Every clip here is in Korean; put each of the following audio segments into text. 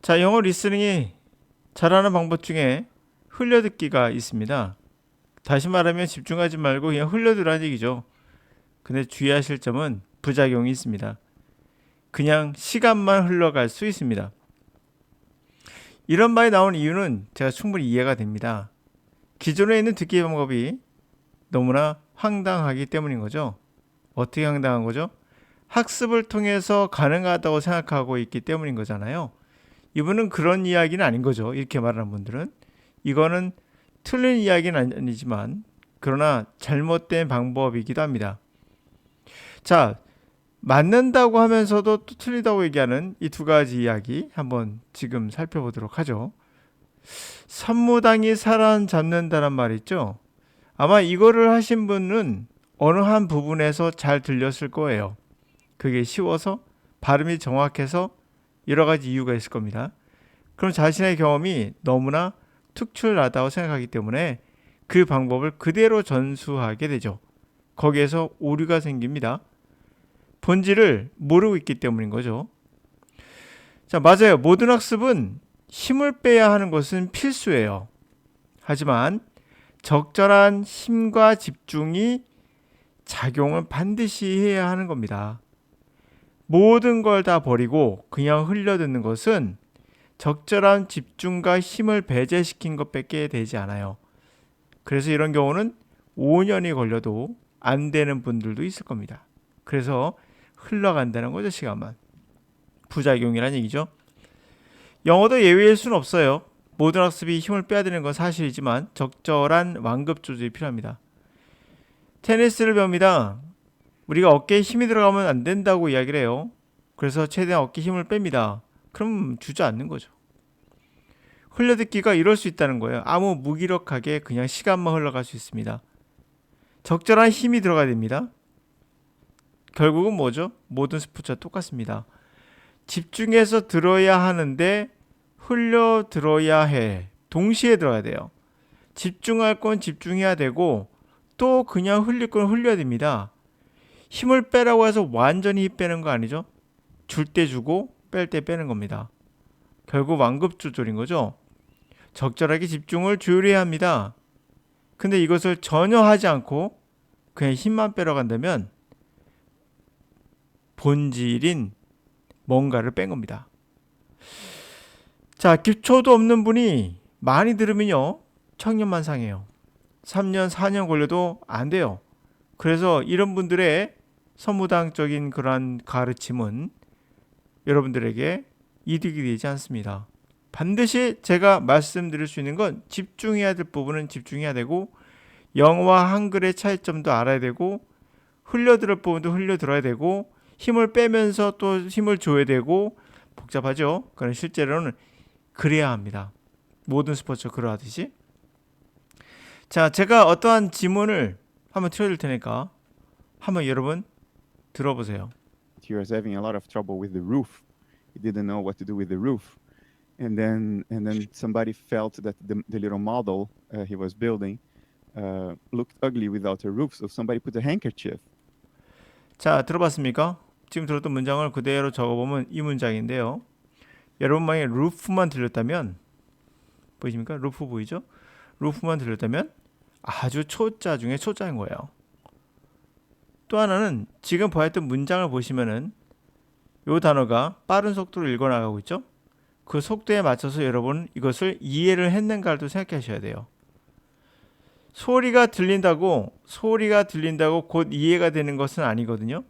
자, 영어 리스닝이 잘하는 방법 중에 흘려듣기가 있습니다. 다시 말하면 집중하지 말고 그냥 흘려들라는 얘기죠. 근데 주의하실 점은 부작용이 있습니다. 그냥 시간만 흘러갈 수 있습니다. 이런 말이 나온 이유는 제가 충분히 이해가 됩니다. 기존에 있는 듣기 방법이 너무나 황당하기 때문인 거죠. 어떻게 황당한 거죠? 학습을 통해서 가능하다고 생각하고 있기 때문인 거잖아요. 이분은 그런 이야기는 아닌 거죠. 이렇게 말하는 분들은 이거는 틀린 이야기는 아니지만 그러나 잘못된 방법이기도 합니다. 자, 맞는다고 하면서도 또 틀리다고 얘기하는 이 두 가지 이야기 한번 지금 살펴보도록 하죠. 선무당이 사람 잡는다는 말 있죠. 아마 이거를 하신 분은 어느 한 부분에서 잘 들렸을 거예요. 그게 쉬워서 발음이 정확해서 여러 가지 이유가 있을 겁니다. 그럼 자신의 경험이 너무나 특출나다고 생각하기 때문에 그 방법을 그대로 전수하게 되죠. 거기에서 오류가 생깁니다. 본질을 모르고 있기 때문인 거죠. 자, 맞아요. 모든 학습은 힘을 빼야 하는 것은 필수예요. 하지만 적절한 힘과 집중이 작용을 반드시 해야 하는 겁니다. 모든 걸 다 버리고 그냥 흘려듣는 것은 적절한 집중과 힘을 배제시킨 것밖에 되지 않아요. 그래서 이런 경우는 5년이 걸려도 안 되는 분들도 있을 겁니다. 그래서 흘러간다는 거죠, 시간만. 부작용이란 얘기죠. 영어도 예외일 수는 없어요. 모든 학습이 힘을 빼야 되는 건 사실이지만 적절한 완급 조절이 필요합니다. 테니스를 배웁니다. 우리가 어깨에 힘이 들어가면 안 된다고 이야기를 해요. 그래서 최대한 어깨 힘을 뺍니다. 그럼 주저앉는 거죠. 흘려듣기가 이럴 수 있다는 거예요. 아무 무기력하게 그냥 시간만 흘러갈 수 있습니다. 적절한 힘이 들어가야 됩니다. 결국은 뭐죠? 모든 스포츠와 똑같습니다. 집중해서 들어야 하는데 흘려 들어야 해. 동시에 들어야 돼요. 집중할 건 집중해야 되고 또 그냥 흘릴 건 흘려야 됩니다. 힘을 빼라고 해서 완전히 힘 빼는 거 아니죠? 줄 때 주고 뺄 때 빼는 겁니다. 결국 완급 조절인 거죠. 적절하게 집중을 조율해야 합니다. 근데 이것을 전혀 하지 않고 그냥 힘만 빼러 간다면 본질인 뭔가를 뺀 겁니다. 자, 기초도 없는 분이 많이 들으면요. 청년만 상해요. 3년, 4년 걸려도 안 돼요. 그래서 이런 분들의 선무당적인 그러한 가르침은 여러분들에게 이득이 되지 않습니다. 반드시 제가 말씀드릴 수 있는 건 집중해야 될 부분은 집중해야 되고 영어와 한글의 차이점도 알아야 되고 흘려들을 부분도 흘려들어야 되고 힘을 빼면서 또 힘을 줘야 되고 복잡하죠. 그런 실제로는 그래야 합니다. 모든 스포츠 그러하듯이. 자, 제가 어떠한 지문을 한번 틀어줄 테니까 한번 여러분 들어보세요. he was having a lot of trouble with the roof. He didn't know what to do with the roof, and then and then somebody felt that the, the little model uh, he was building uh, looked ugly without a roof, so somebody put a handkerchief. 자, 들어봤습니까? 지금 들었던 문장을 그대로 적어보면 이 문장인데요. 여러분 만약에 루프만 들렸다면 보이십니까? 루프 보이죠? 루프만 들렸다면 아주 초자 중에 초자인 거예요. 또 하나는 지금 보았던 문장을 보시면은 이 단어가 빠른 속도로 읽어 나가고 있죠? 그 속도에 맞춰서 여러분 이것을 이해를 했는가를 또 생각하셔야 돼요. 소리가 들린다고 소리가 들린다고 곧 이해가 되는 것은 아니거든요.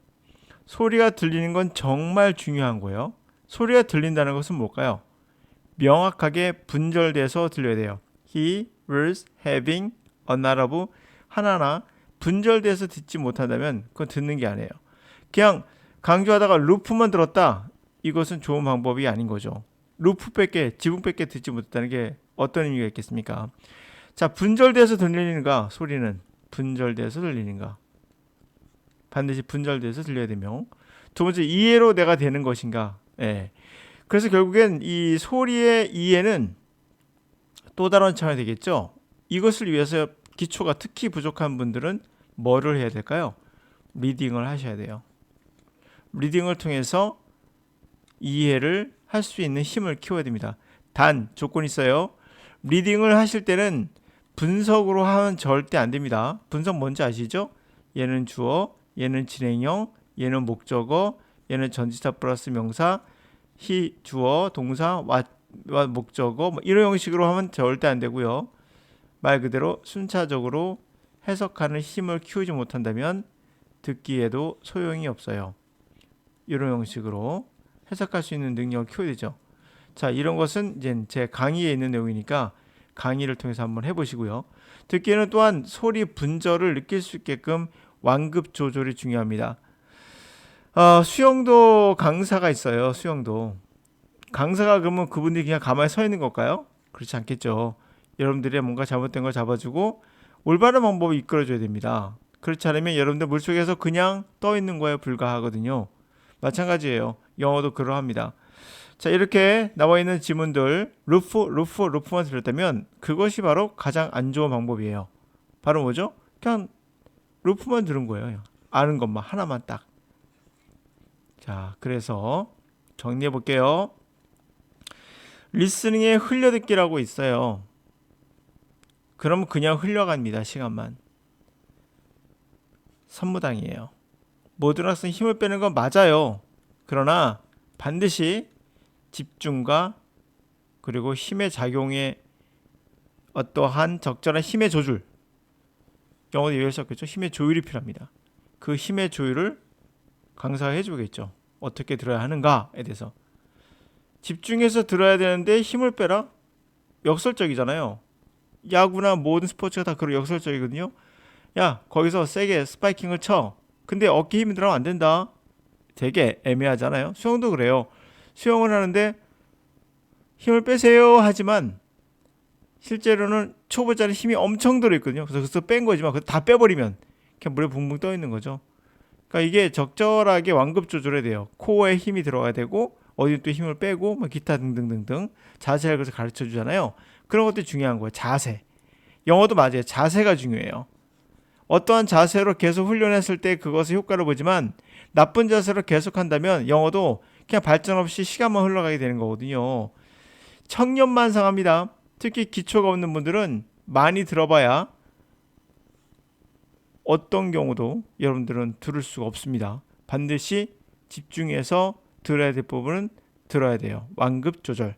소리가 들리는 건 정말 중요한 거예요. 소리가 들린다는 것은 뭘까요? 명확하게 분절돼서 들려야 돼요. He was having a lot of 하나하나 분절돼서 듣지 못한다면 그건 듣는 게 아니에요. 그냥 강조하다가 루프만 들었다. 이것은 좋은 방법이 아닌 거죠. 루프밖에 지붕밖에 듣지 못했다는 게 어떤 의미가 있겠습니까? 자, 분절돼서 들리는가 소리는 분절돼서 들리는가? 반드시 분절돼서 들려야 되며 두 번째 이해로 내가 되는 것인가? 예. 그래서 결국엔 이 소리의 이해는 또 다른 차원이 되겠죠. 이것을 위해서 기초가 특히 부족한 분들은 뭐를 해야 될까요? 리딩을 하셔야 돼요. 리딩을 통해서 이해를 할 수 있는 힘을 키워야 됩니다. 단 조건이 있어요. 리딩을 하실 때는 분석으로 하면 절대 안 됩니다. 분석 뭔지 아시죠? 얘는 주어, 얘는 진행형, 얘는 목적어, 얘는 전치사 플러스 명사, 히 주어, 동사, 와, 와 목적어 뭐 이런 형식으로 하면 절대 안 되고요. 말 그대로 순차적으로 해석하는 힘을 키우지 못한다면 듣기에도 소용이 없어요. 이런 형식으로 해석할 수 있는 능력을 키워야 되죠. 자, 이런 것은 이제 제 강의에 있는 내용이니까 강의를 통해서 한번 해보시고요. 듣기에는 또한 소리 분절을 느낄 수 있게끔 완급 조절이 중요합니다. 어, 수영도 강사가 있어요. 수영도 강사가 그러면 그분들이 그냥 가만히 서 있는 걸까요? 그렇지 않겠죠. 여러분들이 뭔가 잘못된 걸 잡아주고 올바른 방법을 이끌어줘야 됩니다. 그렇지 않으면 여러분들 물속에서 그냥 떠 있는 거에 불과하거든요. 마찬가지예요. 영어도 그러합니다. 자 이렇게 나와 있는 지문들 루프 루프 루프만 들었다면 그것이 바로 가장 안 좋은 방법이에요. 바로 뭐죠? 그냥 루프만 들은 거예요. 아는 것만 하나만 딱. 자 그래서 정리해 볼게요. 리스닝에 흘려듣기라고 있어요. 그럼 그냥 흘려갑니다. 시간만. 선무당이에요. 학생 힘을 빼는 건 맞아요. 그러나 반드시 집중과 그리고 힘의 작용에 어떠한 적절한 힘의 조절 영어로 얘기했었겠죠 힘의 조율이 필요합니다 그 힘의 조율을 강사가 해주겠죠 어떻게 들어야 하는가에 대해서 집중해서 들어야 되는데 힘을 빼라 역설적이잖아요 야구나 모든 스포츠가 다 그런 역설적이거든요 야 거기서 세게 스파이킹을 쳐 근데 어깨 힘이 들어가면 안 된다 되게 애매하잖아요 수영도 그래요 수영을 하는데 힘을 빼세요 하지만 실제로는 초보자는 힘이 엄청 들어있거든요. 그래서 그래서 뺀 거지만 그거 다 빼버리면 그냥 물에 붕붕 떠 있는 거죠. 그러니까 이게 적절하게 완급 조절해야 돼요. 코어에 힘이 들어가야 되고 어디 또 힘을 빼고 뭐 기타 등등등등 자세를 그래서 가르쳐 주잖아요. 그런 것도 중요한 거예요. 자세. 영어도 맞아요. 자세가 중요해요. 어떠한 자세로 계속 훈련했을 때 그것의 효과를 보지만 나쁜 자세로 계속 한다면 영어도 그냥 발전 없이 시간만 흘러가게 되는 거거든요. 청년만상합니다. 특히 기초가 없는 분들은 많이 들어봐야 어떤 경우도 여러분들은 들을 수가 없습니다. 반드시 집중해서 들어야 될 부분은 들어야 돼요. 완급 조절.